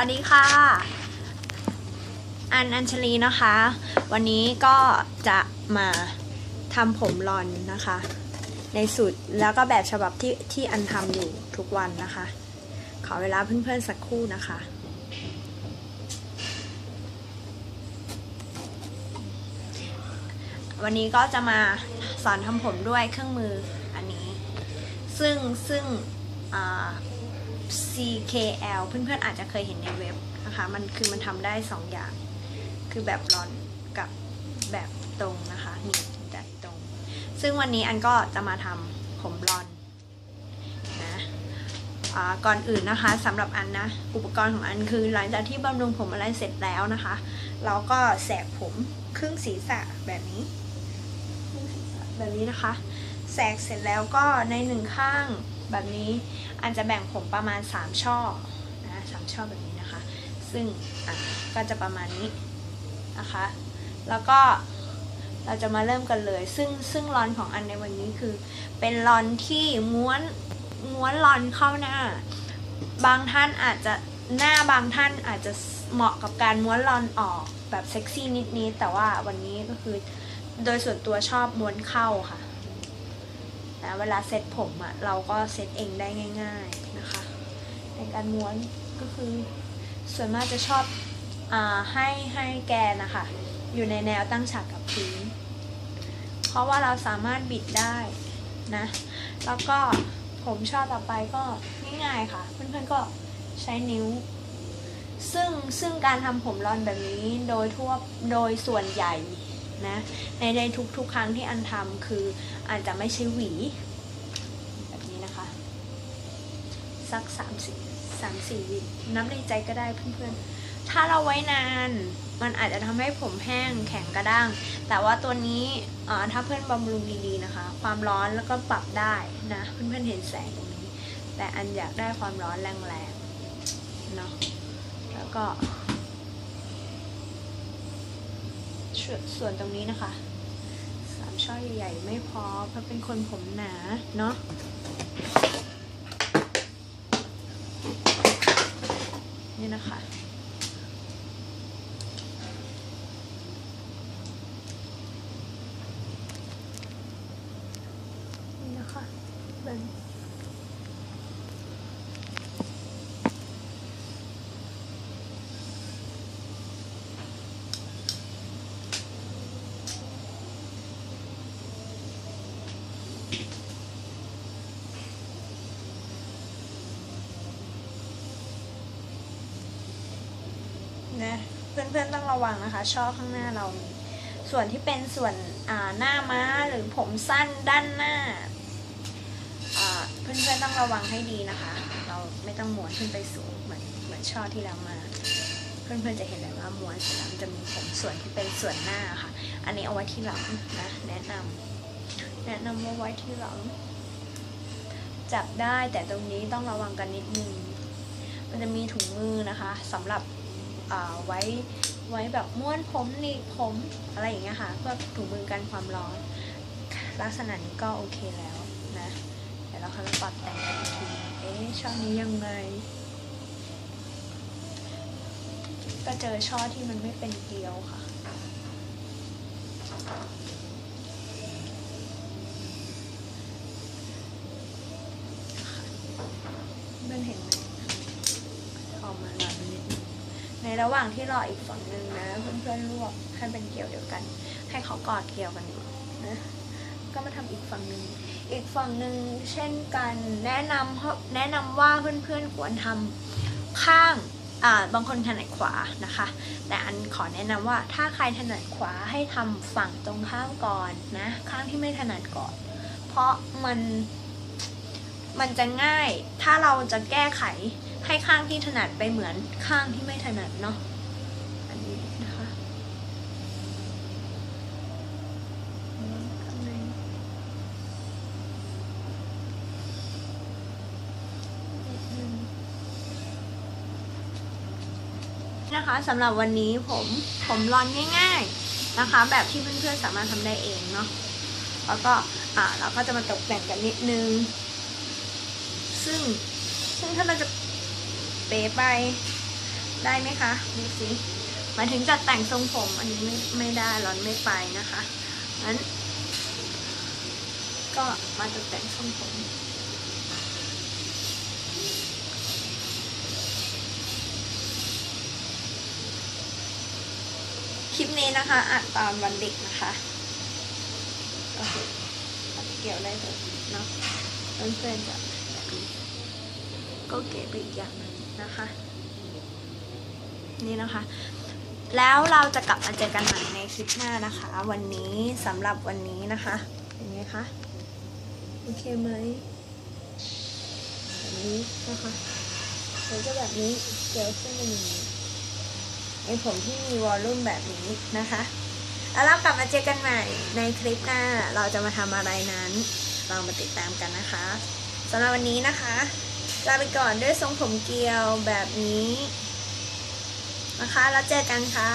วัสดีค่ะ อันอัญชลีนะคะ วันนี้ก็จะมาทำผมรอนนะคะ ในสูตรแล้วก็แบบฉบับที่ที่อันทำอยู่ทุกวันนะคะ ขอเวลาเพื่อนๆสักครู่นะคะวันนี้ก็จะมาสอนทำผมด้วยเครื่องมืออันนี้ ซึ่งซึ่งอ่า CKL เพื่อนๆอาจจะเคยเห็นในเว็บนะคะ มันคือมันทำได้สองอย่าง คือแบบรอนกับแบบตรงนะคะนี่แบบตรง ซึ่งวันนี้อันก็จะมาทำผมรอนนะอ่าก่อนอื่นนะคะสำหรับอันนะ อุปกรณ์ของอันคือหลังจากที่บำรุงผมอะไรเสร็จแล้วนะคะ เราก็แสกผมครึ่งศีรษะแบบนี้ แบบนี้นะคะ แสกเสร็จแล้วก็ในหนึ่งข้าง แบบนี้อันจะแบ่งผมประมาณ 3 ช่อนะสามช่อแบบนี้นะคะ ซึ่งก็จะประมาณนี้นะคะ แล้วก็เราจะมาเริ่มกันเลย ซึ่งซึ่งรอนของอันในวันนี้คือ เป็นรอนที่ม้วนม้วนรอนเข้าหน้า บางท่านอาจจะหน้าบางท่านอาจจะเหมาะกับการม้วนรอนออกแบบเซ็กซี่นิดๆแต่ว่าวันนี้ก็คือโดยส่วนตัวชอบม้วนเข้าค่ะ นะเวลาเซ็ตผมอะ่ะเราก็เซ็ตเองได้ง่าย ๆนะคะ ในการม้วนก็คือส่วนมากจะชอบอให้ให้แกนนะคะอยู่ในแนวตั้งฉากกับพื้น เพราะว่าเราสามารถบิดได้นะ แล้วก็ผมชอบต่อไปก็ง่ายๆค่ะ เพื่อนๆก็ใช้นิ้ว ซึ่งซึ่งการทำผมรอนแบบนี้โดยทั่วโดยส่วนใหญ่ นะ ในในทุกๆ ครั้งที่อันทำคืออาจจะไม่ใช่หวี แบบนี้นะคะ สักสามสี่สามสี่วินับในใจก็ได้เพื่อนๆ ถ้าเราไว้นานมันอาจจะทำให้ผมแห้งแข็งกระด้าง แต่ว่าตัวนี้อ่าถ้าเพื่อนบำรุงดีๆนะคะ ความร้อนแล้วก็ปรับได้นะ เพื่อนๆเห็นแสงตรงนี้ แต่อันอยากได้ความร้อนแรงๆเนาะแล้วก็ ส่วนตรงนี้นะคะสามช่อใหญ่ๆไม่พอเพราะเป็นคนผมหนาเนาะนี่นะคะนี่นะคะแบบนี้ นะเพื่อนๆต้องระวังนะคะ ช่อข้างหน้าเรามีส่วนที่เป็นส่วนหน้าม้าหรือผมสั้นด้านหน้าเพื่อนๆต้องระวังให้ดีนะคะ เราไม่ต้องม้วนขึ้นไปสูงเหมือนเหมือนช่อที่แล้วมา เพื่อนๆจะเห็นเลยว่าม้วนเสร็จแล้วนจะมีผมส่วนที่เป็นส่วนหน้าค่ะ อันนี้เอาไว้ที่หลังนะแนะนำแนะนำว่าไว้ที่หลัง จับได้แต่ตรงนี้ต้องระวังกันนิดนึงมันจะมีถุงมือนะคะสำหรับ ไว้ไว้แบบม้วนผมหนีบผมอะไรอย่างเงี้ยค่ะเพื่อถุงมือกันความร้อน ลักษณะนี้ก็โอเคแล้วนะ เดี๋ยวเราค่อยมาปรับแต่งกันอีกทีเอ๊ะช่องนี้ยังไงก็เจอช่อที่มันไม่เป็นเกลียวค่ะมันเห็นไหมออกมาหน่อยนิดนึง ในระหว่างที่รออีกฝั่งหนึ่งนะ เพื่อนๆลวกให้เป็นเกลียวเดียวกัน ให้เขากอดเกลียวกันอยู่นะก็มาทำอีกฝั่งหนึ่งอีกฝั่งหนึ่งเช่นกันแนะนำเแนะนำว่าเพื่อนๆควรทำข้างอ่าบางคนถนัดขวานะคะ แต่อันขอแนะนำว่าถ้าใครถนัดขวาให้ทำฝั่งตรงข้ามก่อนนะข้างที่ไม่ถนัดก่อน เพราะมันมันจะง่ายถ้าเราจะแก้ไข ให้ข้างที่ถนัดไปเหมือนข้างที่ไม่ถนัดเนาะอันนี้นะคะข้างในนิดนึงนะคะสำหรับวันนี้ผมผมรอนง่ายๆนะคะ แบบที่เพื่อนๆสามารถทำได้เองเนาะแล้วก็อ่าเราก็จะมาตกแต่งกันนิดนึง ซึ่งซึ่งถ้าเราจะ เป๊ไป ได้ไหมคะ ดูสิหมายถึงจัดแต่งทรงผม อันนี้ไม่ไม่ได้ร้อนไม่ไปนะคะงั้น ก็มาจัดแต่งทรงผมคลิปนี้นะคะอัดตอนวันเด็กนะคะก็คืออัดเกี่ยวได้เลยเนาะเพื่อนๆจะแบบนี้ก็เก๋ไปอีกอย่างนึง นะคะ นี่นะคะ แล้วเราจะกลับมาเจอกันใหม่ในคลิปหน้านะคะ วันนี้สำหรับวันนี้นะคะเป็นไงคะโอเคไหมแบบนี้นะคะแล้วก็แบบนี้เกี่ยวขึ้นมาอย่างนี้ในผมที่มีวอลลุ่มแบบนี้นะคะแล้วเรากลับมาเจอกันใหม่ในคลิปหน้า เราจะมาทำอะไรนั้น เรามาติดตามกันนะคะสำหรับวันนี้นะคะ ลาไปก่อนด้วยทรงผมเกลียวแบบนี้นะคะ แล้วเจอกันค่ะ